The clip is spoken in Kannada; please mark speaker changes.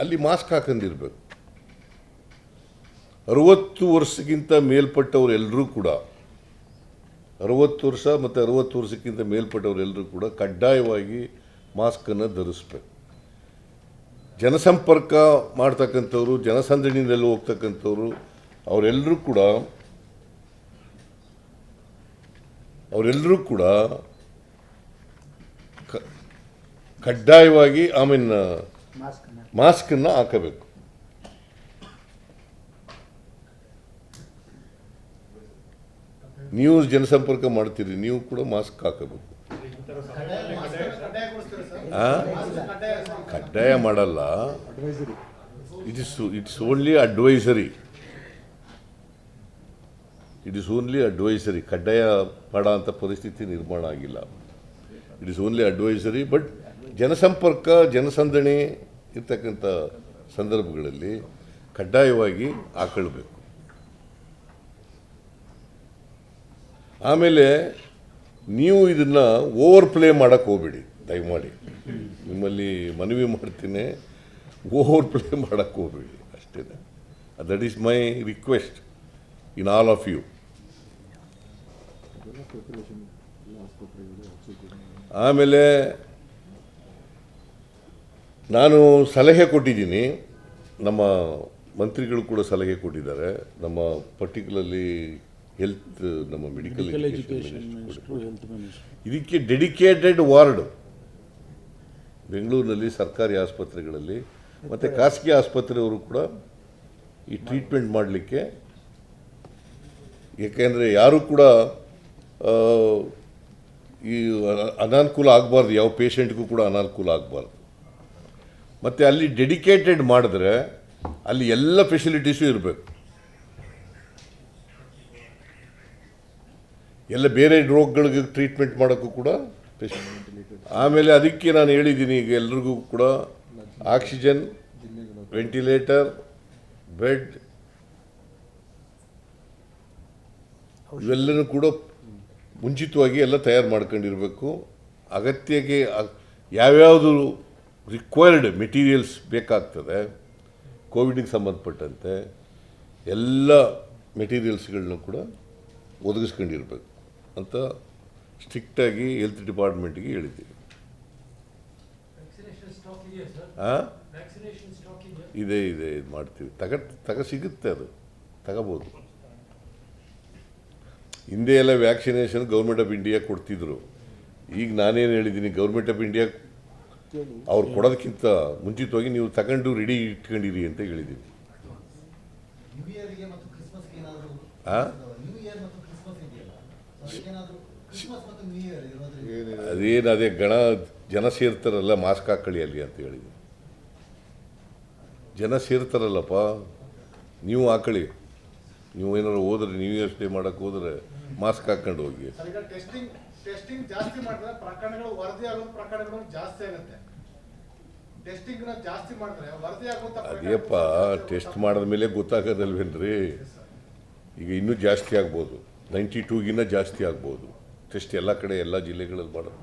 Speaker 1: ಅಲ್ಲಿ ಮಾಸ್ಕ್ ಹಾಕೊಂಡಿರ್ಬೇಕು ಅರವತ್ತು ವರ್ಷಕ್ಕಿಂತ ಮೇಲ್ಪಟ್ಟವರು ಎಲ್ಲರೂ ಕೂಡ, ಅರುವತ್ತು ವರ್ಷ ಮತ್ತು ಅರವತ್ತು ವರ್ಷಕ್ಕಿಂತ ಮೇಲ್ಪಟ್ಟವರೆಲ್ಲರೂ ಕೂಡ ಕಡ್ಡಾಯವಾಗಿ ಮಾಸ್ಕನ್ನು ಧರಿಸ್ಬೇಕು. ಜನಸಂಪರ್ಕ ಮಾಡ್ತಕ್ಕಂಥವ್ರು ಜನಸಂದಣಿನಲ್ಲಿ ಹೋಗ್ತಕ್ಕಂಥವ್ರು ಅವರೆಲ್ಲರೂ ಕೂಡ ಅವರೆಲ್ಲರೂ ಕೂಡ ಕಡ್ಡಾಯವಾಗಿ ಐ
Speaker 2: ಮಾಸ್ಕನ್ನ
Speaker 1: ಹಾಕಬೇಕು ನೀವು ಜನಸಂಪರ್ಕ ಮಾಡ್ತೀರಿ ನೀವು ಕೂಡ ಮಾಸ್ಕ್ ಹಾಕಬೇಕು? ಕಡ್ಡಾಯ ಮಾಡಲ್ಲ it is it's only advisory it is only advisory ಕಡ್ಡಾಯ ಮಾಡೋ ಅಂತ ಪರಿಸ್ಥಿತಿ ನಿರ್ಮಾಣ ಆಗಿಲ್ಲ it is only advisory but ಜನಸಂಪರ್ಕ ಜನಸಂದಣಿ ಇರ್ತಕ್ಕಂಥ ಸಂದರ್ಭಗಳಲ್ಲಿ ಕಡ್ಡಾಯವಾಗಿ ಹಾಕೊಳ್ಬೇಕು. ಆಮೇಲೆ ನೀವು ಇದನ್ನು ಓವರ್ ಪ್ಲೇ ಮಾಡೋಕ್ಕೆ ಹೋಗ್ಬೇಡಿ, ದಯಮಾಡಿ. ನಿಮ್ಮಲ್ಲಿ ಮನವಿ ಮಾಡ್ತೀನಿ ಓವರ್ ಪ್ಲೇ ಮಾಡೋಕ್ಕೆ ಹೋಗ್ಬೇಡಿ ಅಷ್ಟೇ. That is my request in all of you ಆಮೇಲೆ ನಾನು ಸಲಹೆ ಕೊಟ್ಟಿದ್ದೀನಿ. ನಮ್ಮ ಮಂತ್ರಿಗಳು ಕೂಡ ಸಲಹೆ ಕೊಟ್ಟಿದ್ದಾರೆ. ನಮ್ಮ ಪರ್ಟಿಕ್ಯುಲರ್ಲಿ ಹೆಲ್ತ್ ನಮ್ಮ ಮೆಡಿಕಲ್ ಇದಕ್ಕೆ ಡೆಡಿಕೇಟೆಡ್ ವಾರ್ಡ್ ಬೆಂಗಳೂರಿನಲ್ಲಿ ಸರ್ಕಾರಿ ಆಸ್ಪತ್ರೆಗಳಲ್ಲಿ ಮತ್ತು ಖಾಸಗಿ ಆಸ್ಪತ್ರೆಯವರು ಕೂಡ ಈ ಟ್ರೀಟ್ಮೆಂಟ್ ಮಾಡಲಿಕ್ಕೆ. ಏಕೆಂದರೆ ಯಾರೂ ಕೂಡ ಈ ಅನ- ಅನಾನುಕೂಲ ಆಗಬಾರ್ದು ಯಾವ ಪೇಷಂಟ್ಗೂ ಕೂಡ ಅನಾನುಕೂಲ ಆಗಬಾರ್ದು. ಮತ್ತು ಅಲ್ಲಿ ಡೆಡಿಕೇಟೆಡ್ ಮಾಡಿದ್ರೆ ಅಲ್ಲಿ ಎಲ್ಲ ಫೆಸಿಲಿಟೀಸು ಇರಬೇಕು. ಎಲ್ಲ ಬೇರೆ ರೋಗಗಳಿಗೆ ಟ್ರೀಟ್ಮೆಂಟ್ ಮಾಡೋಕ್ಕೂ ಕೂಡ ಆಮೇಲೆ ಅದಕ್ಕೆ ನಾನು ಹೇಳಿದ್ದೀನಿ ಈಗ ಎಲ್ರಿಗೂ ಕೂಡ ಆಕ್ಸಿಜನ್ ವೆಂಟಿಲೇಟರ್ ಬೆಡ್ ಇವೆಲ್ಲನೂ ಕೂಡ ಮುಂಚಿತವಾಗಿ ಎಲ್ಲ ತಯಾರು ಮಾಡ್ಕೊಂಡಿರಬೇಕು. ಅಗತ್ಯಕ್ಕೆ ಯಾವ್ಯಾವುದು ರಿಕ್ವೈರ್ಡ್ ಮೆಟೀರಿಯಲ್ಸ್ ಬೇಕಾಗ್ತದೆ ಕೋವಿಡಿಗೆ ಸಂಬಂಧಪಟ್ಟಂತೆ ಎಲ್ಲ ಮೆಟೀರಿಯಲ್ಸ್ಗಳನ್ನ ಕೂಡ ಒದಗಿಸ್ಕೊಂಡಿರ್ಬೇಕು ಅಂತ ಸ್ಟ್ರಿಕ್ಟಾಗಿ ಹೆಲ್ತ್ ಡಿಪಾರ್ಟ್ಮೆಂಟ್ಗೆ ಹೇಳಿದ್ದೀವಿ. ಇದೆ ಇದೆ ಇದು ಮಾಡ್ತೀವಿ. ತಗ ತಗ ಸಿಗುತ್ತೆ ಅದು. ತಗೋಬೋದು. ಹಿಂದೆ ಎಲ್ಲ ವ್ಯಾಕ್ಸಿನೇಷನ್ ಗೌರ್ಮೆಂಟ್ ಆಫ್ ಇಂಡಿಯಾ ಕೊಡ್ತಿದ್ರು. ಈಗ ನಾನೇನು ಹೇಳಿದ್ದೀನಿ? ಗೌರ್ಮೆಂಟ್ ಆಫ್ ಇಂಡಿಯಾ ಅವ್ರು ಕೊಡೋದಕ್ಕಿಂತ ಮುಂಚಿತವಾಗಿ ನೀವು ತಗೊಂಡು ರೆಡಿ ಇಟ್ಕೊಂಡಿರಿ ಅಂತ ಹೇಳಿದ್ದೀನಿ
Speaker 3: ನ್ಯೂ ಇಯರ್ಗೆ ಮತ್ತು ಕ್ರಿಸ್ಮಸ್ಗೆ ಏನಾದರೂ
Speaker 1: ಆ?
Speaker 3: ನ್ಯೂ ಇಯರ್ ಮತ್ತು ಕ್ರಿಸ್ಮಸ್ ಇದೆಯಲ್ಲ ಅದಕ್ಕೇನಾದರೂ ಕ್ರಿಸ್ಮಸ್ ಮತ್ತು ನ್ಯೂ ಇಯರ್ ಇರೋದ್ರಿಂದ
Speaker 1: ಅದೇನು ಅದೇ ಗಣ ಜನ ಸೇರ್ತಾರಲ್ಲ ಮಾಸ್ಕ್ ಹಾಕೊಳ್ಳಿ ಅಲ್ಲಿ ಅಂತ ಹೇಳಿದ್ದೀನಿ ಜನ ಸೇರ್ತಾರಲ್ಲಪ್ಪ ನೀವು ಹಾಕೊಳ್ಳಿ. ನೀವು ಏನಾದ್ರು ಹೋದ್ರೆ ನ್ಯೂ ಇಯರ್ಸ್ ಡೇ ಮಾಡೋಕ್ಕೆ ಹೋದ್ರೆ ಮಾಸ್ಕ್ ಹಾಕ್ಕೊಂಡು ಹೋಗಿ.
Speaker 4: ಟೆಸ್ಟಿಂಗ್ ಜಾಸ್ತಿ ಮಾಡಿದ್ರೆ ಪ್ರಕರಣಗಳು ವರದಿ ಆಗೋ ಪ್ರಕರಣಗಳು ಜಾಸ್ತಿ ಆಗುತ್ತೆ. ಟೆಸ್ಟಿಂಗ್ನ ಜಾಸ್ತಿ ಮಾಡಿದ್ರೆ ವರದಿ ಆಗುವಂತ
Speaker 1: ಅದೇಪ್ಪ ಟೆಸ್ಟ್ ಮಾಡಿದ ಮೇಲೆ ಗೊತ್ತಾಗೋದಲ್ವೇನ್ರಿ? ಈಗ ಇನ್ನೂ ಜಾಸ್ತಿ ಆಗ್ಬೋದು. ನೈಂಟಿ ಟೂಗಿನ್ನ ಜಾಸ್ತಿ ಆಗ್ಬೋದು. ಟೆಸ್ಟ್ ಎಲ್ಲ ಕಡೆ ಎಲ್ಲ ಜಿಲ್ಲೆಗಳಲ್ಲಿ ಮಾಡೋದು.